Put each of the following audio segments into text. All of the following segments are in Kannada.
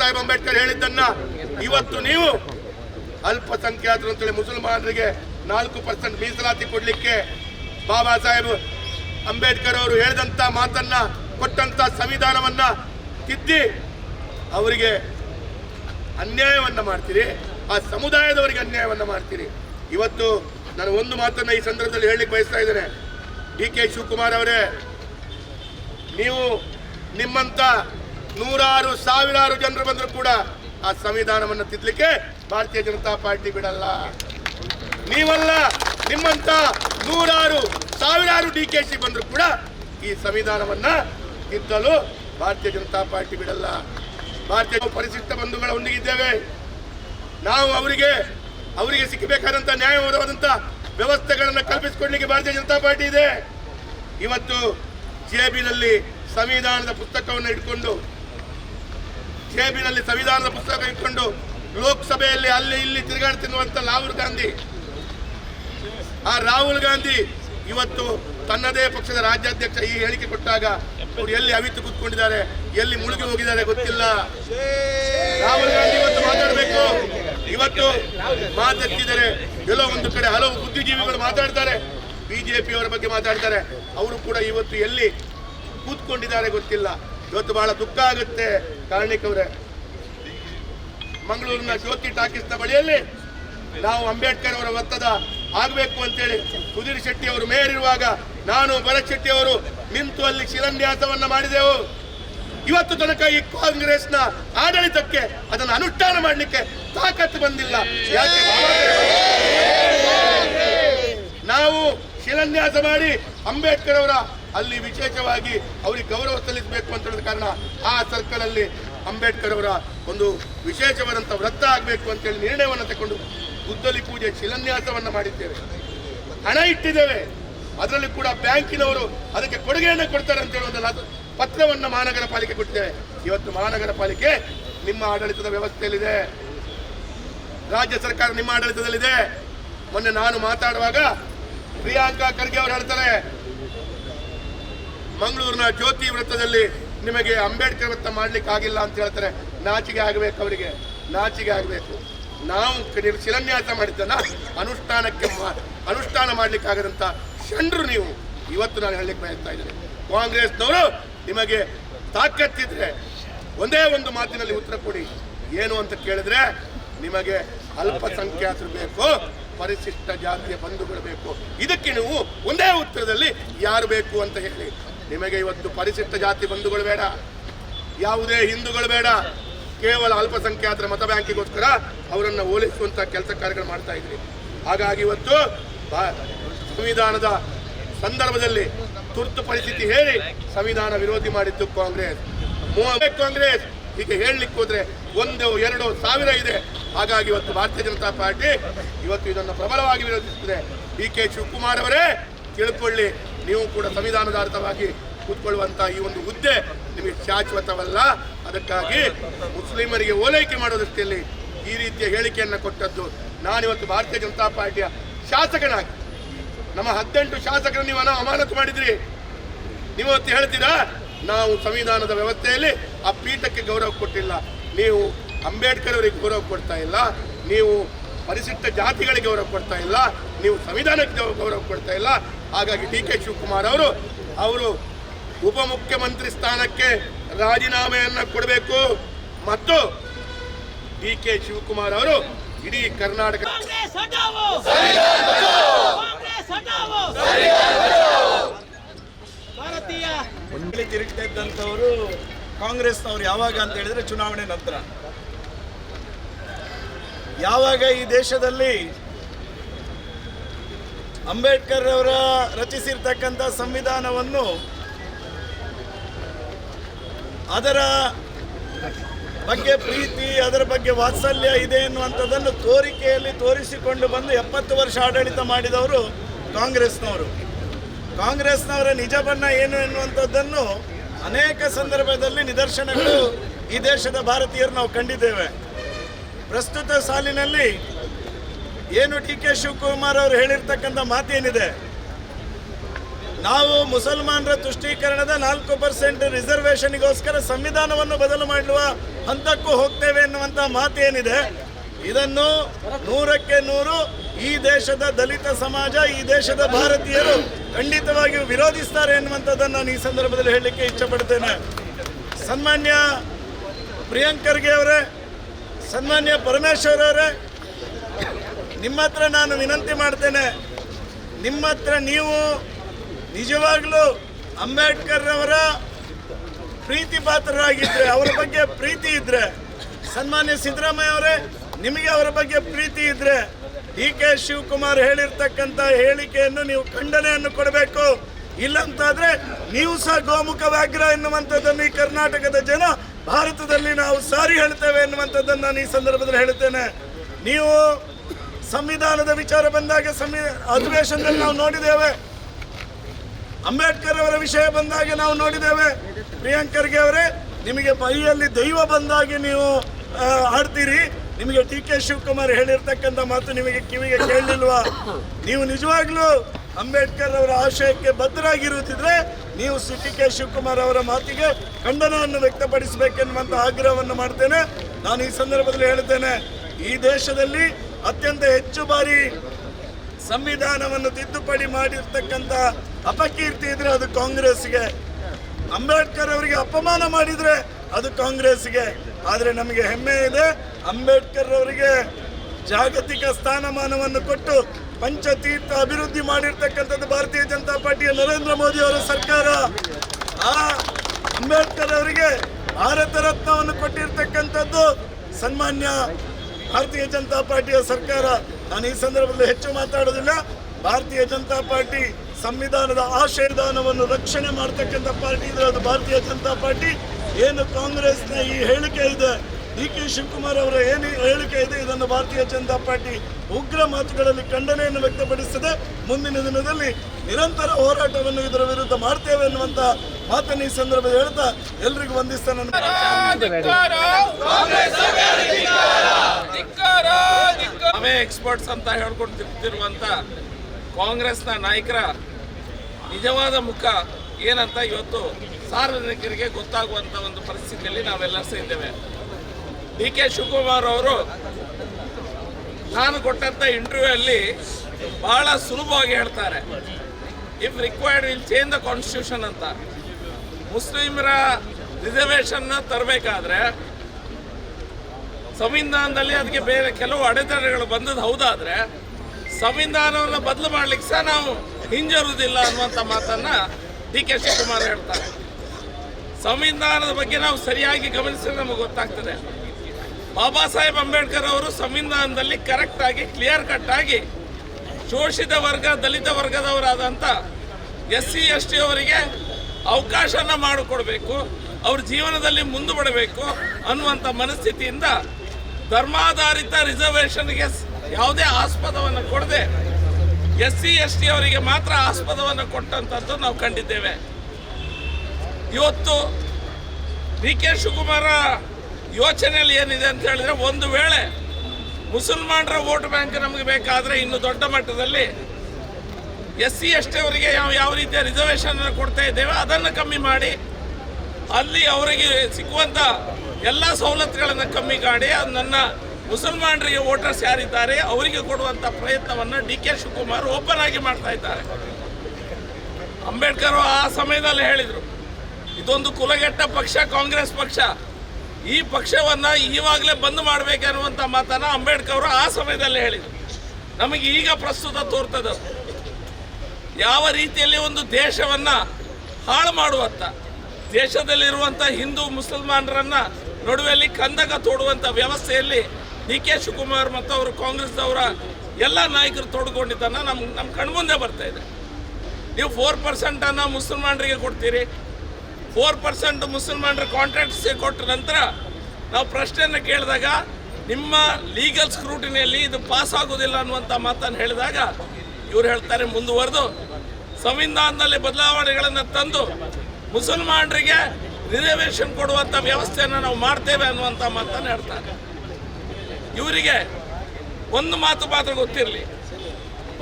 ಸಾಹೇಬ್ ಅಂಬೇಡ್ಕರ್ ಹೇಳಿದ್ದನ್ನ ಇವತ್ತು ನೀವು ಅಲ್ಪಸಂಖ್ಯಾತರು ಅಂತೇಳಿ ಮುಸಲ್ಮಾನರಿಗೆ ನಾಲ್ಕು ಪರ್ಸೆಂಟ್ ಮೀಸಲಾತಿ ಕೊಡ್ಲಿಕ್ಕೆ ಬಾಬಾ ಸಾಹೇಬ್ ಅಂಬೇಡ್ಕರ್ ಅವರು ಹೇಳಿದಂತ ಮಾತನ್ನ ಕೊಟ್ಟಂತ ಸಂವಿಧಾನವನ್ನ ತಿದ್ದಿ ಅವರಿಗೆ ಅನ್ಯಾಯವನ್ನ ಮಾಡ್ತೀರಿ, ಆ ಸಮುದಾಯದವರಿಗೆ ಅನ್ಯಾಯವನ್ನ ಮಾಡ್ತೀರಿ. ಇವತ್ತು ನಾನು ಒಂದು ಮಾತನ್ನ ಈ ಸಂದರ್ಭದಲ್ಲಿ ಹೇಳಲಿಕ್ಕೆ ಬಯಸ್ತಾ ಇದ್ದೇನೆ. ಡಿ ಕೆ ಶಿವಕುಮಾರ್ ಅವರೇ, ನೀವು ನಿಮ್ಮಂತ ನೂರಾರು ಸಾವಿರಾರು ಜನರು ಬಂದರೂ ಕೂಡ ಆ ಸಂವಿಧಾನವನ್ನು ತಿದ್ದಲಿಕ್ಕೆ ಭಾರತೀಯ ಜನತಾ ಪಾರ್ಟಿ ಬಿಡಲ್ಲ. ನೀವಲ್ಲ, ನಿಮ್ಮಂತ ನೂರಾರು ಸಾವಿರಾರು ಡಿ ಕೆ ಸಿ ಬಂದರೂ ಕೂಡ ಈ ಸಂವಿಧಾನವನ್ನ ತಿದ್ದಲು ಭಾರತೀಯ ಜನತಾ ಪಾರ್ಟಿ ಬಿಡಲ್ಲ. ಭಾರತೀಯ ಪರಿಶಿಷ್ಟ ಬಂಧುಗಳ ಹೊಂದಿಗಿದ್ದೇವೆ ನಾವು ಅವರಿಗೆ ಅವರಿಗೆ ಸಿಕ್ಕಬೇಕಾದಂಥ ನ್ಯಾಯವಾದಂತ ವ್ಯವಸ್ಥೆಗಳನ್ನು ಕಲ್ಪಿಸಿಕೊಡ್ಲಿಕ್ಕೆ ಭಾರತೀಯ ಜನತಾ ಪಾರ್ಟಿ ಇದೆ. ಇವತ್ತು ಜೇಬಿನಲ್ಲಿ ಸಂವಿಧಾನದ ಪುಸ್ತಕವನ್ನು ಇಟ್ಕೊಂಡು ಜೇಬಿನಲ್ಲಿ ಸಂವಿಧಾನದ ಪುಸ್ತಕ ಇಟ್ಕೊಂಡು ಲೋಕಸಭೆಯಲ್ಲಿ ಅಲ್ಲಿ ಇಲ್ಲಿ ತಿರುಗಾಡ್ತಿರುವಂತ ರಾಹುಲ್ ಗಾಂಧಿ. ಆ ರಾಹುಲ್ ಗಾಂಧಿ ಇವತ್ತು ತನ್ನದೇ ಪಕ್ಷದ ರಾಜ್ಯಾಧ್ಯಕ್ಷ ಈ ಹೇಳಿಕೆ ಕೊಟ್ಟಾಗ ಅವರು ಎಲ್ಲಿ ಅವಿತು ಕೂತ್ಕೊಂಡಿದ್ದಾರೆ, ಎಲ್ಲಿ ಮುಳುಗಿ ಹೋಗಿದ್ದಾರೆ ಗೊತ್ತಿಲ್ಲ. ರಾಹುಲ್ ಗಾಂಧಿ ಇವತ್ತು ಮಾತಾಡಬೇಕು. ಇವತ್ತು ಮಾತಾಡ್ತಿದ್ದಾರೆ ಎಲ್ಲೋ ಒಂದು ಕಡೆ ಹಲವು ಬುದ್ಧಿಜೀವಿಗಳು ಮಾತಾಡ್ತಾರೆ. ಬಿಜೆಪಿಯವರ ಬಗ್ಗೆ ಮಾತಾಡ್ತಾರೆ. ಅವರು ಕೂಡ ಇವತ್ತು ಎಲ್ಲಿ ಕೂತ್ಕೊಂಡಿದ್ದಾರೆ ಗೊತ್ತಿಲ್ಲ. ಇವತ್ತು ಬಹಳ ದುಃಖ ಆಗುತ್ತೆ ಕಾರಣಿಕವ್ರೆ ಮಂಗಳೂರಿನ ಜ್ಯೋತಿ ಟಾಕೀಸ್ನ ಬಳಿಯಲ್ಲಿ ನಾವು ಅಂಬೇಡ್ಕರ್ ಅವರ ಒತ್ತದ ಆಗಬೇಕು ಅಂತೇಳಿ ಸುಧೀರ್ ಶೆಟ್ಟಿ ಅವರು ಮೇಯರ್ ಇರುವಾಗ ನಾನು ಭರತ್ ಶೆಟ್ಟಿ ಅವರು ನಿಂತು ಅಲ್ಲಿ ಶಿಲಾನ್ಯಾಸವನ್ನ ಮಾಡಿದೆವು. ಇವತ್ತು ತನಕ ಈ ಕಾಂಗ್ರೆಸ್ನ ಆಡಳಿತಕ್ಕೆ ಅದನ್ನು ಅನುಷ್ಠಾನ ಮಾಡಲಿಕ್ಕೆ ತಾಕತ್ತು ಬಂದಿಲ್ಲ. ನಾವು ಶಿಲಾನ್ಯಾಸ ಮಾಡಿ ಅಂಬೇಡ್ಕರ್ ಅವರ ಅಲ್ಲಿ ವಿಶೇಷವಾಗಿ ಅವರಿಗೆ ಗೌರವ ಸಲ್ಲಿಸಬೇಕು ಅಂತ ಹೇಳಿದ ಕಾರಣ ಆ ಸರ್ಕಲ್ ಅಲ್ಲಿ ಅಂಬೇಡ್ಕರ್ ಅವರ ಒಂದು ವಿಶೇಷವಾದಂಥ ವೃತ್ತ ಆಗಬೇಕು ಅಂತೇಳಿ ನಿರ್ಣಯವನ್ನು ತಗೊಂಡು ಗುದ್ದಲಿ ಪೂಜೆ ಶಿಲಾನ್ಯಾಸವನ್ನು ಮಾಡಿದ್ದೇವೆ. ಹಣ ಇಟ್ಟಿದ್ದೇವೆ. ಅದರಲ್ಲಿ ಕೂಡ ಬ್ಯಾಂಕಿನವರು ಅದಕ್ಕೆ ಕೊಡುಗೆಯನ್ನು ಕೊಡ್ತಾರೆ ಅಂತ ಅದು ಪತ್ರವನ್ನು ಮಹಾನಗರ ಪಾಲಿಕೆ ಕೊಟ್ಟಿದ್ದೇವೆ. ಇವತ್ತು ಮಹಾನಗರ ಪಾಲಿಕೆ ನಿಮ್ಮ ಆಡಳಿತದ ವ್ಯವಸ್ಥೆಯಲ್ಲಿದೆ. ರಾಜ್ಯ ಸರ್ಕಾರ ನಿಮ್ಮ ಆಡಳಿತದಲ್ಲಿದೆ. ಮೊನ್ನೆ ನಾನು ಮಾತಾಡುವಾಗ ಪ್ರಿಯಾಂಕಾ ಖರ್ಗೆ ಅವರು ಹೇಳ್ತಾರೆ ಮಂಗಳೂರಿನ ಜ್ಯೋತಿ ವೃತ್ತದಲ್ಲಿ ನಿಮಗೆ ಅಂಬೇಡ್ಕರ್ ವೃತ್ತ ಮಾಡ್ಲಿಕ್ಕೆ ಆಗಿಲ್ಲ ಅಂತ ಹೇಳ್ತಾರೆ. ನಾಚಿಗೆ ಆಗಬೇಕು ಅವರಿಗೆ. ನಾಚಿಗೆ ಆಗಬೇಕು. ನಾವು ನೀವು ಶಿಲಾನ್ಯಾಸ ಮಾಡಿದ್ದನ್ನ ಅನುಷ್ಠಾನಕ್ಕೆ ಅನುಷ್ಠಾನ ಮಾಡ್ಲಿಕ್ಕಾಗದಂತ ಷಂಡ್ರು ನೀವು. ಇವತ್ತು ನಾನು ಹೇಳಲಿಕ್ಕೆ ಬಯಸ್ತಾ ಇದ್ದೇನೆ. ಕಾಂಗ್ರೆಸ್ನವರು ನಿಮಗೆ ತಾಕತ್ತಿದ್ರೆ ಒಂದೇ ಒಂದು ಮಾತಿನಲ್ಲಿ ಉತ್ತರ ಕೊಡಿ. ಏನು ಅಂತ ಕೇಳಿದ್ರೆ ನಿಮಗೆ ಅಲ್ಪಸಂಖ್ಯಾತರು ಬೇಕು, ಪರಿಶಿಷ್ಟ ಜಾತಿಯ ಬಂಧುಗಳು ಬೇಕು. ಇದಕ್ಕೆ ನೀವು ಒಂದೇ ಉತ್ತರದಲ್ಲಿ ಯಾರು ಬೇಕು ಅಂತ ಹೇಳಿ. ನಿಮಗೆ ಇವತ್ತು ಪರಿಶಿಷ್ಟ ಜಾತಿ ಬಂಧುಗಳು ಬೇಡ, ಯಾವುದೇ ಹಿಂದೂಗಳು ಬೇಡ, ಕೇವಲ ಅಲ್ಪಸಂಖ್ಯಾತರ ಮತ ಬ್ಯಾಂಕಿಗೋಸ್ಕರ ಅವರನ್ನು ಹೋಲಿಸುವಂಥ ಕೆಲಸ ಕಾರ್ಯಗಳು ಮಾಡ್ತಾ ಇದ್ರಿ. ಹಾಗಾಗಿ ಇವತ್ತು ಸಂವಿಧಾನದ ಸಂದರ್ಭದಲ್ಲಿ ತುರ್ತು ಪರಿಸ್ಥಿತಿ ಹೇಳಿ ಸಂವಿಧಾನ ವಿರೋಧಿ ಮಾಡಿದ್ದು ಕಾಂಗ್ರೆಸ್. ಕಾಂಗ್ರೆಸ್. ಹೀಗೆ ಹೇಳಲಿಕ್ಕೆ ಹೋದ್ರೆ ಒಂದು, ಎರಡು ಸಾವಿರ ಇದೆ. ಹಾಗಾಗಿ ಇವತ್ತು ಭಾರತೀಯ ಜನತಾ ಪಾರ್ಟಿ ಇವತ್ತು ಇದನ್ನು ಪ್ರಬಲವಾಗಿ ವಿರೋಧಿಸುತ್ತದೆ. ಡಿ ಕೆ ಶಿವಕುಮಾರ್ ಅವರೇ, ತಿಳ್ಕೊಳ್ಳಿ. ನೀವು ಕೂಡ ಸಂವಿಧಾನದಾರ್ಥವಾಗಿ ಕೂತ್ಕೊಳ್ಳುವಂತ ಈ ಒಂದು ಹುದ್ದೆ ನಿಮಗೆ ಶಾಶ್ವತವಲ್ಲ ಅದಕ್ಕಾಗಿ ಮುಸ್ಲಿಮರಿಗೆ ಓಲೈಕೆ ಮಾಡೋ ದೃಷ್ಟಿಯಲ್ಲಿ ಈ ರೀತಿಯ ಹೇಳಿಕೆಯನ್ನು ಕೊಟ್ಟದ್ದು ನಾನಿವತ್ತು ಭಾರತೀಯ ಜನತಾ ಪಾರ್ಟಿಯ ಶಾಸಕನಾಗಿ. ನಮ್ಮ ಹದಿನೆಂಟು ಶಾಸಕರು ನೀವು ಅಮಾನತು ಮಾಡಿದ್ರಿ. ನೀವು ಇವತ್ತು ಹೇಳ್ತೀರಾ? ನಾವು ಸಂವಿಧಾನದ ವ್ಯವಸ್ಥೆಯಲ್ಲಿ ಆ ಪೀಠಕ್ಕೆ ಗೌರವ ಕೊಟ್ಟಿಲ್ಲ. ನೀವು ಅಂಬೇಡ್ಕರ್ ಅವರಿಗೆ ಗೌರವ ಕೊಡ್ತಾ ಇಲ್ಲ. ನೀವು ಪರಿಶಿಷ್ಟ ಜಾತಿಗಳಿಗೆ ಗೌರವ ಕೊಡ್ತಾ ಇಲ್ಲ. ನೀವು ಸಂವಿಧಾನಕ್ಕೆ ಗೌರವ ಕೊಡ್ತಾ ಇಲ್ಲ. ಹಾಗಾಗಿ ಡಿ ಕೆ ಶಿವಕುಮಾರ್ ಅವರು ಅವರು ಉಪಮುಖ್ಯಮಂತ್ರಿ ಸ್ಥಾನಕ್ಕೆ ರಾಜೀನಾಮೆಯನ್ನು ಕೊಡಬೇಕು. ಮತ್ತು ಡಿ ಕೆ ಶಿವಕುಮಾರ್ ಅವರು ಇಡೀ ಕರ್ನಾಟಕ ಕಾಂಗ್ರೆಸ್ ಹಟಾವೋ! ಕಾಂಗ್ರೆಸ್ ಹಟಾವೋ! ಭಾರತೀಯ ತಿರುಗ್ತಾ ಇದ್ದಂಥವರು ಕಾಂಗ್ರೆಸ್ನವರು ಯಾವಾಗ ಅಂತ ಹೇಳಿದ್ರೆ ಚುನಾವಣೆ ನಂತರ. ಯಾವಾಗ ಈ ದೇಶದಲ್ಲಿ ಅಂಬೇಡ್ಕರ್ ಅವರ ರಚಿಸಿರ್ತಕ್ಕಂಥ ಸಂವಿಧಾನವನ್ನು ಅದರ ಬಗ್ಗೆ ಪ್ರೀತಿ, ಅದರ ಬಗ್ಗೆ ವಾತ್ಸಲ್ಯ ಇದೆ ಎನ್ನುವಂಥದ್ದನ್ನು ತೋರಿಕೆಯಲ್ಲಿ ತೋರಿಸಿಕೊಂಡು ಬಂದು ಎಪ್ಪತ್ತು ವರ್ಷ ಆಡಳಿತ ಮಾಡಿದವರು ಕಾಂಗ್ರೆಸ್ನವರು. ಕಾಂಗ್ರೆಸ್ನವರ ನಿಜ ಬಣ್ಣ ಏನು ಎನ್ನುವಂಥದ್ದನ್ನು ಅನೇಕ ಸಂದರ್ಭದಲ್ಲಿ ನಿದರ್ಶನಗಳು ಈ ದೇಶದ ಭಾರತೀಯರು ನಾವು ಕಂಡಿದ್ದೇವೆ. ಪ್ರಸ್ತುತ ಸಾಲಿನಲ್ಲಿ ಏನು ಡಿ ಕೆ ಶಿವಕುಮಾರ್ ಅವರು ಹೇಳಿರ್ತಕ್ಕಂಥ ಮಾತೇನಿದೆ? ನಾವು ಮುಸಲ್ಮಾನರ ತುಷ್ಟೀಕರಣದ ನಾಲ್ಕು ಪರ್ಸೆಂಟ್ ರಿಸರ್ವೇಷನ್ಗೋಸ್ಕರ ಸಂವಿಧಾನವನ್ನು ಬದಲು ಮಾಡುವ ಹಂತಕ್ಕೂ ಹೋಗ್ತೇವೆ ಎನ್ನುವಂಥ ಮಾತೇನಿದೆ. ಇದನ್ನು ನೂರಕ್ಕೆ ನೂರು ಈ ದೇಶದ ದಲಿತ ಸಮಾಜ, ಈ ದೇಶದ ಭಾರತೀಯರು ಖಂಡಿತವಾಗಿಯೂ ವಿರೋಧಿಸ್ತಾರೆ ಎನ್ನುವಂಥದ್ದನ್ನು ನಾನು ಈ ಸಂದರ್ಭದಲ್ಲಿ ಹೇಳಲಿಕ್ಕೆ ಇಷ್ಟಪಡ್ತೇನೆ. ಸನ್ಮಾನ್ಯ ಪ್ರಿಯಾಂಕರ್ಗೆ ಅವರೇ, ಸನ್ಮಾನ್ಯ ಪರಮೇಶ್ವರ್ ಅವರೇ ನಿಮ್ಮ ಹತ್ರ ನಾನು ವಿನಂತಿ ಮಾಡ್ತೇನೆ. ನಿಮ್ಮ ಹತ್ರ ನೀವು ನಿಜವಾಗ್ಲೂ ಅಂಬೇಡ್ಕರ್ ಅವರ ಪ್ರೀತಿ ಪಾತ್ರರಾಗಿದ್ರೆ ಅವರ ಬಗ್ಗೆ ಪ್ರೀತಿ ಇದ್ದರೆ ಸನ್ಮಾನ್ಯ ಸಿದ್ದರಾಮಯ್ಯ ಅವರೇ, ನಿಮಗೆ ಅವರ ಬಗ್ಗೆ ಪ್ರೀತಿ ಇದ್ದರೆ ಡಿ ಕೆ ಶಿವಕುಮಾರ್ ಹೇಳಿರ್ತಕ್ಕಂಥ ಹೇಳಿಕೆಯನ್ನು ನೀವು ಖಂಡನೆಯನ್ನು ಕೊಡಬೇಕು. ಇಲ್ಲಂತಾದರೆ ನೀವು ಸಹ ಗೋಮುಖ ವ್ಯಾಘ್ರ ಎನ್ನುವಂಥದ್ದನ್ನು ಈ ಕರ್ನಾಟಕದ ಜನ ಭಾರತದಲ್ಲಿ ನಾವು ಸಾರಿ ಹೇಳ್ತೇವೆ ಎನ್ನುವಂಥದ್ದನ್ನು ನಾನು ಈ ಸಂದರ್ಭದಲ್ಲಿ ಹೇಳ್ತೇನೆ ನೀವು ಸಂವಿಧಾನದ ವಿಚಾರ ಬಂದಾಗ ಸಂವಿ, ಅಧಿವೇಶನದಲ್ಲಿ ನಾವು ನೋಡಿದ್ದೇವೆ. ಅಂಬೇಡ್ಕರ್ ಅವರ ವಿಷಯ ಬಂದಾಗ ನಾವು ನೋಡಿದ್ದೇವೆ. ಪ್ರಿಯಾಂಕರ್ಗೆ ಅವರೇ, ನಿಮಗೆ ಬೈಯಲ್ಲಿ ದೈವ ಬಂದಾಗೆ ನೀವು ಆಡ್ತೀರಿ ನಿಮಗೆ ಟಿ ಕೆ ಶಿವಕುಮಾರ್ ಹೇಳಿರ್ತಕ್ಕಂಥ ಮಾತು ನಿಮಗೆ ಕಿವಿಗೆ ಕೇಳಲಿಲ್ವಾ? ನೀವು ನಿಜವಾಗ್ಲೂ ಅಂಬೇಡ್ಕರ್ ಅವರ ಆಶಯಕ್ಕೆ ಬದ್ಧರಾಗಿರುತ್ತಿದ್ರೆ ನೀವು ಸಿ ಟಿ ಕೆ ಶಿವಕುಮಾರ್ ಅವರ ಮಾತಿಗೆ ಖಂಡನವನ್ನು ವ್ಯಕ್ತಪಡಿಸಬೇಕೆನ್ನುವಂಥ ಆಗ್ರಹವನ್ನು ಮಾಡ್ತೇನೆ. ನಾನು ಈ ಸಂದರ್ಭದಲ್ಲಿ ಹೇಳ್ತೇನೆ ಈ ದೇಶದಲ್ಲಿ ಅತ್ಯಂತ ಹೆಚ್ಚು ಬಾರಿ ಸಂವಿಧಾನವನ್ನು ತಿದ್ದುಪಡಿ ಮಾಡಿರ್ತಕ್ಕಂಥ ಅಪಕೀರ್ತಿ ಇದ್ರೆ ಅದು ಕಾಂಗ್ರೆಸ್ಗೆ ಅಂಬೇಡ್ಕರ್ ಅವರಿಗೆ ಅಪಮಾನ ಮಾಡಿದ್ರೆ ಅದು ಕಾಂಗ್ರೆಸ್ಗೆ ಆದರೆ ನಮಗೆ ಹೆಮ್ಮೆ ಇದೆ, ಅಂಬೇಡ್ಕರ್ ಅವರಿಗೆ ಜಾಗತಿಕ ಸ್ಥಾನಮಾನವನ್ನು ಕೊಟ್ಟು ಪಂಚತೀರ್ಥ ಅಭಿವೃದ್ಧಿ ಮಾಡಿರ್ತಕ್ಕಂಥದ್ದು ಭಾರತೀಯ ಜನತಾ ಪಾರ್ಟಿಯ ನರೇಂದ್ರ ಮೋದಿ ಅವರ ಸರ್ಕಾರ. ಆ ಅಂಬೇಡ್ಕರ್ ಅವರಿಗೆ ಭಾರತ ರತ್ನವನ್ನು ಕೊಟ್ಟಿರ್ತಕ್ಕಂಥದ್ದು ಸನ್ಮಾನ್ಯ ಭಾರತೀಯ ಜನತಾ ಪಾರ್ಟಿಯ ಸರ್ಕಾರ, ನಾನು ಈ ಸಂದರ್ಭದಲ್ಲಿ ಹೆಚ್ಚು ಮಾತಾಡೋದಿಲ್ಲ. ಭಾರತೀಯ ಜನತಾ ಪಾರ್ಟಿ ಸಂವಿಧಾನದ ಆಶಯದಾನವನ್ನು ರಕ್ಷಣೆ ಮಾಡ್ತಕ್ಕಂಥ ಪಾರ್ಟಿ ಇದೆ ಅದು ಭಾರತೀಯ ಜನತಾ ಪಾರ್ಟಿ. ಏನು ಕಾಂಗ್ರೆಸ್ನ ಈ ಹೇಳಿಕೆ ಇದೆ ಡಿ ಕೆ ಶಿವಕುಮಾರ್ ಅವರ ಏನು ಹೇಳಿಕೆ ಇದೆ, ಇದನ್ನು ಭಾರತೀಯ ಜನತಾ ಪಾರ್ಟಿ ಉಗ್ರ ಮಾತುಗಳಲ್ಲಿ ಖಂಡನೆಯನ್ನು ವ್ಯಕ್ತಪಡಿಸಿದೆ. ಮುಂದಿನ ದಿನದಲ್ಲಿ ನಿರಂತರ ಹೋರಾಟವನ್ನು ಇದರ ವಿರುದ್ಧ ಮಾಡ್ತೇವೆ ಎನ್ನುವಂತಹ ಮಾತನ್ನು ಈ ಸಂದರ್ಭದಲ್ಲಿ ಹೇಳ್ತಾ ಎಲ್ರಿಗೂ ವಂದಿಸ್ತಾನೆ ನಾವೇ ಎಕ್ಸ್ಪರ್ಟ್ಸ್ ಅಂತ ಹೇಳ್ಕೊಂಡು ಕಾಂಗ್ರೆಸ್ನ ನಾಯಕರ ನಿಜವಾದ ಮುಖ ಏನಂತ ಇವತ್ತು ಸಾರ್ವಜನಿಕರಿಗೆ ಗೊತ್ತಾಗುವಂತ ಒಂದು ಪರಿಸ್ಥಿತಿಯಲ್ಲಿ ನಾವೆಲ್ಲ ಇದ್ದೇವೆ ಡಿ ಕೆ ಶಿವಕುಮಾರ್ ಅವರು ನಾನು ಕೊಟ್ಟಂತ ಇಂಟರ್ವ್ಯೂ ಅಲ್ಲಿ ಬಹಳ ಸುಲಭವಾಗಿ ಹೇಳ್ತಾರೆ. If required will change the constitution ಅಂತ. ಮುಸ್ಲಿಮರ ರಿಸರ್ವೇಷನ್ನ ತರಬೇಕಾದ್ರೆ ಸಂವಿಧಾನದಲ್ಲಿ ಅದಕ್ಕೆ ಬೇರೆ ಕೆಲವು ಅಡೆತಡೆಗಳು ಬಂದದ್ದು ಹೌದಾದ್ರೆ ಸಂವಿಧಾನವನ್ನು ಬದಲು ಮಾಡ್ಲಿಕ್ಕೆ ಸಹ ನಾವು ಹಿಂಜರುವುದಿಲ್ಲ ಅನ್ನುವಂಥ ಮಾತನ್ನ ಡಿ ಕೆ ಶಿವಕುಮಾರ್ ಹೇಳ್ತಾರೆ. ಸಂವಿಧಾನದ ಬಗ್ಗೆ ನಾವು ಸರಿಯಾಗಿ ಗಮನಿಸಿದ್ರೆ ನಮಗೆ ಗೊತ್ತಾಗ್ತದೆ. ಬಾಬಾ ಸಾಹೇಬ್ ಅಂಬೇಡ್ಕರ್ ಅವರು ಸಂವಿಧಾನದಲ್ಲಿ ಕರೆಕ್ಟ್ ಆಗಿ ಕ್ಲಿಯರ್ ಕಟ್ ಆಗಿ ಶೋಷಿತ ವರ್ಗ, ದಲಿತ ವರ್ಗದವರಾದಂಥ ಎಸ್ ಸಿ ಎಸ್ ಟಿ ಅವರಿಗೆ ಅವಕಾಶನ ಮಾಡಿಕೊಡ್ಬೇಕು, ಅವ್ರ ಜೀವನದಲ್ಲಿ ಮುಂದುವಡಬೇಕು ಅನ್ನುವಂಥ ಮನಸ್ಥಿತಿಯಿಂದ ಧರ್ಮಾಧಾರಿತ ರಿಸರ್ವೇಷನ್ಗೆ ಯಾವುದೇ ಆಸ್ಪದವನ್ನು ಕೊಡದೆ ಎಸ್ ಸಿ ಎಸ್ ಟಿ ಅವರಿಗೆ ಮಾತ್ರ ಆಸ್ಪದವನ್ನು ಕೊಟ್ಟಂಥದ್ದು ನಾವು ಕಂಡಿದ್ದೇವೆ. ಇವತ್ತು ಡಿ ಕೆ ಶಿವಕುಮಾರ ಯೋಚನೆಯಲ್ಲಿ ಏನಿದೆ ಅಂತ ಹೇಳಿದ್ರೆ ಒಂದು ವೇಳೆ ಮುಸಲ್ಮಾನರ ವೋಟ್ ಬ್ಯಾಂಕ್ ನಮಗೆ ಬೇಕಾದರೆ ಇನ್ನು ದೊಡ್ಡ ಮಟ್ಟದಲ್ಲಿ ಎಸ್ ಸಿ ಎಸ್ ಟಿ ಅವರಿಗೆ ಯಾವ ಯಾವ ರೀತಿಯ ರಿಸರ್ವೇಷನ್ ಕೊಡ್ತಾ ಇದ್ದೇವೆ, ಅದನ್ನು ಕಮ್ಮಿ ಮಾಡಿ ಅಲ್ಲಿ ಅವರಿಗೆ ಸಿಕ್ಕುವಂಥ ಎಲ್ಲ ಸವಲತ್ತುಗಳನ್ನು ಕಮ್ಮಿ ಮಾಡಿ ನನ್ನ ಮುಸಲ್ಮಾನರಿಗೆ ವೋಟರ್ಸ್ ಯಾರಿದ್ದಾರೆ ಅವರಿಗೆ ಕೊಡುವಂಥ ಪ್ರಯತ್ನವನ್ನು ಡಿ ಕೆ ಶಿವಕುಮಾರ್ ಓಪನ್ ಆಗಿ ಮಾಡ್ತಾ ಇದ್ದಾರೆ. ಅಂಬೇಡ್ಕರ್ ಆ ಸಮಯದಲ್ಲಿ ಹೇಳಿದರು, ಇದೊಂದು ಕುಲಗೆಟ್ಟ ಪಕ್ಷ, ಕಾಂಗ್ರೆಸ್ ಪಕ್ಷ. ಈ ಪಕ್ಷವನ್ನ ಈವಾಗಲೇ ಬಂದ್ ಮಾಡಬೇಕನ್ನುವಂಥ ಮಾತನ್ನ ಅಂಬೇಡ್ಕರ್ ಅವರು ಆ ಸಮಯದಲ್ಲಿ ಹೇಳಿದರು. ನಮಗೆ ಈಗ ಪ್ರಸ್ತುತ ತೋರ್ತದ ಯಾವ ರೀತಿಯಲ್ಲಿ ಒಂದು ದೇಶವನ್ನ ಹಾಳು ಮಾಡುವಂತ ದೇಶದಲ್ಲಿರುವಂಥ ಹಿಂದೂ ಮುಸಲ್ಮಾನರನ್ನ ನಡುವೆಯಲ್ಲಿ ಕಂದಕ ತೋಡುವಂತ ವ್ಯವಸ್ಥೆಯಲ್ಲಿ ಡಿ ಕೆ ಶಿವಕುಮಾರ್ ಮತ್ತು ಅವರು ಕಾಂಗ್ರೆಸ್ದವರ ಎಲ್ಲ ನಾಯಕರು ತೋಡ್ಕೊಂಡಿದ್ದನ್ನು ನಮ್ಮ ನಮ್ಮ ಕಣ್ಮುಂದೆ ಬರ್ತಾ ಇದೆ. ನೀವು ಫೋರ್ ಪರ್ಸೆಂಟನ್ನು ಮುಸಲ್ಮಾನರಿಗೆ ಕೊಡ್ತೀರಿ ಫೋರ್ ಪರ್ಸೆಂಟ್ ಮುಸಲ್ಮಾನರ ಕಾಂಟ್ರಾಕ್ಟ್ಸ್ ಕೊಟ್ಟ ನಂತರ ನಾವು ಪ್ರಶ್ನೆಯನ್ನು ಕೇಳಿದಾಗ ನಿಮ್ಮ ಲೀಗಲ್ ಸ್ಕ್ರೂಟಿನಿಯಲ್ಲಿ ಇದು ಪಾಸ್ ಆಗೋದಿಲ್ಲ ಅನ್ನುವಂಥ ಮಾತನ್ನು ಹೇಳಿದಾಗ ಇವರು ಹೇಳ್ತಾರೆ ಮುಂದುವರೆದು. ಸಂವಿಧಾನದಲ್ಲಿ ಬದಲಾವಣೆಗಳನ್ನು ತಂದು ಮುಸಲ್ಮಾನರಿಗೆ ರಿಸರ್ವೇಷನ್ ಕೊಡುವಂಥ ವ್ಯವಸ್ಥೆಯನ್ನು ನಾವು ಮಾಡ್ತೇವೆ ಅನ್ನುವಂಥ ಮಾತನ್ನು ಹೇಳ್ತಾರೆ. ಇವರಿಗೆ ಒಂದು ಮಾತು ಮಾತ್ರ ಗೊತ್ತಿರಲಿ.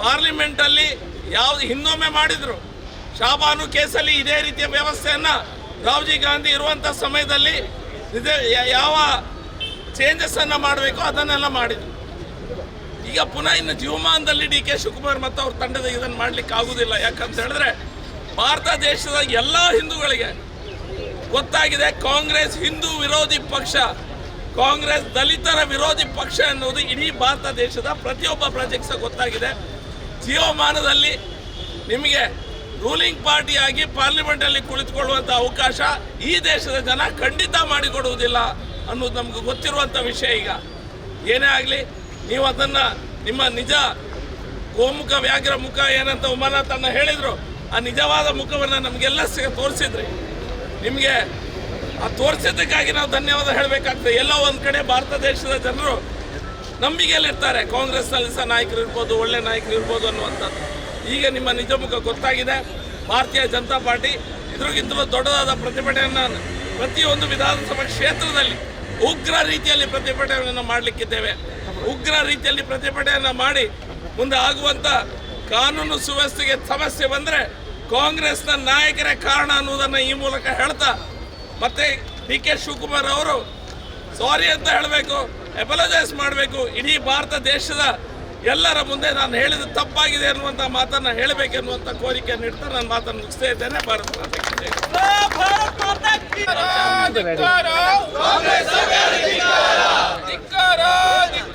ಪಾರ್ಲಿಮೆಂಟಲ್ಲಿ ಯಾವುದು ಹಿಂದೊಮ್ಮೆ ಮಾಡಿದರು, ಶಾಬಾನು ಕೇಸಲ್ಲಿ ಇದೇ ರೀತಿಯ ವ್ಯವಸ್ಥೆಯನ್ನ ರಾಹುಲ್ ಗಾಂಧಿ ಇರುವಂಥ ಸಮಯದಲ್ಲಿ ಇದೇ ಯಾವ ಚೇಂಜಸ್ಸನ್ನು ಮಾಡಬೇಕು ಅದನ್ನೆಲ್ಲ ಮಾಡಿದ್ರು. ಈಗ ಪುನಃ ಇನ್ನು ಜೀವಮಾನದಲ್ಲಿ ಡಿ ಕೆ ಶಿವಕುಮಾರ್ ಮತ್ತು ಅವ್ರ ತಂಡದ ಇದನ್ನು ಮಾಡಲಿಕ್ಕೆ ಆಗೋದಿಲ್ಲ. ಯಾಕಂತ ಹೇಳಿದ್ರೆ ಭಾರತ ದೇಶದ ಎಲ್ಲ ಹಿಂದೂಗಳಿಗೆ ಗೊತ್ತಾಗಿದೆ ಕಾಂಗ್ರೆಸ್ ಹಿಂದೂ ವಿರೋಧಿ ಪಕ್ಷ, ಕಾಂಗ್ರೆಸ್ ದಲಿತರ ವಿರೋಧಿ ಪಕ್ಷ ಅನ್ನೋದು ಇಡೀ ಭಾರತ ದೇಶದ ಪ್ರತಿಯೊಬ್ಬ ಪ್ರಜೆಗೆ ಗೊತ್ತಾಗಿದೆ. ಜೀವಮಾನದಲ್ಲಿ ನಿಮಗೆ ರೂಲಿಂಗ್ ಪಾರ್ಟಿಯಾಗಿ ಪಾರ್ಲಿಮೆಂಟಲ್ಲಿ ಕುಳಿತುಕೊಳ್ಳುವಂಥ ಅವಕಾಶ ಈ ದೇಶದ ಜನ ಖಂಡಿತ ಮಾಡಿಕೊಡುವುದಿಲ್ಲ ಅನ್ನೋದು ನಮ್ಗೆ ಗೊತ್ತಿರುವಂಥ ವಿಷಯ ಈಗ. ಏನೇ ಆಗಲಿ, ನೀವು ಅದನ್ನು ನಿಮ್ಮ ನಿಜ ಗೋಮುಖ ವ್ಯಾಘ್ರ ಮುಖ ಏನಂತ ತನ್ನ ಹೇಳಿದರು, ಆ ನಿಜವಾದ ಮುಖವನ್ನು ನಮಗೆಲ್ಲ ತೋರಿಸಿದ್ರಿ. ನಿಮಗೆ ಆ ತೋರಿಸಿದ್ದಕ್ಕಾಗಿ ನಾವು ಧನ್ಯವಾದ ಹೇಳಬೇಕಾಗ್ತದೆ. ಎಲ್ಲೋ ಒಂದು ಕಡೆ ಭಾರತ ದೇಶದ ಜನರು ನಂಬಿಕೆಯಲ್ಲಿರ್ತಾರೆ. ಕಾಂಗ್ರೆಸ್ನಲ್ಲಿ ಸಹ ನಾಯಕರು ಇರ್ಬೋದು, ಒಳ್ಳೆ ನಾಯಕರು ಇರ್ಬೋದು ಅನ್ನುವಂಥದ್ದು. ಈಗ ನಿಮ್ಮ ನಿಜ ಮುಖ ಗೊತ್ತಾಗಿದೆ. ಭಾರತೀಯ ಜನತಾ ಪಾರ್ಟಿ ಇದ್ರಿಗಿಂತಲೂ ದೊಡ್ಡದಾದ ಪ್ರತಿಭಟನೆಯನ್ನು ಪ್ರತಿಯೊಂದು ವಿಧಾನಸಭಾ ಕ್ಷೇತ್ರದಲ್ಲಿ ಉಗ್ರ ರೀತಿಯಲ್ಲಿ ಪ್ರತಿಭಟನೆಯನ್ನು ಮಾಡಲಿಕ್ಕಿದ್ದೇವೆ. ಉಗ್ರ ರೀತಿಯಲ್ಲಿ ಪ್ರತಿಭಟನೆಯನ್ನು ಮಾಡಿ ಮುಂದೆ ಆಗುವಂಥ ಕಾನೂನು ಸುವ್ಯವಸ್ಥೆಗೆ ಸಮಸ್ಯೆ ಬಂದರೆ ಕಾಂಗ್ರೆಸ್ನ ನಾಯಕರೇ ಕಾರಣ ಅನ್ನುವುದನ್ನು ಈ ಮೂಲಕ ಹೇಳ್ತಾ ಮತ್ತೆ ಡಿ ಕೆ ಶಿವಕುಮಾರ್ ಅವರು ಸಾರಿ ಅಂತ ಹೇಳಬೇಕು, ಅಪಲಜೈಸ್ ಮಾಡಬೇಕು. ಇಡೀ ಭಾರತ ದೇಶದ ಎಲ್ಲರ ಮುಂದೆ ನಾನು ಹೇಳಿದ ತಪ್ಪಾಗಿದೆ ಅನ್ನುವಂಥ ಮಾತನ್ನು ಹೇಳಬೇಕೆನ್ನುವಂಥ ಕೋರಿಕೆ ನೀಡ್ತಾ ನಾನು ಮಾತನ್ನು ಮುಗಿಸ್ತಾ ಇದ್ದೇನೆ. ಭಾರತ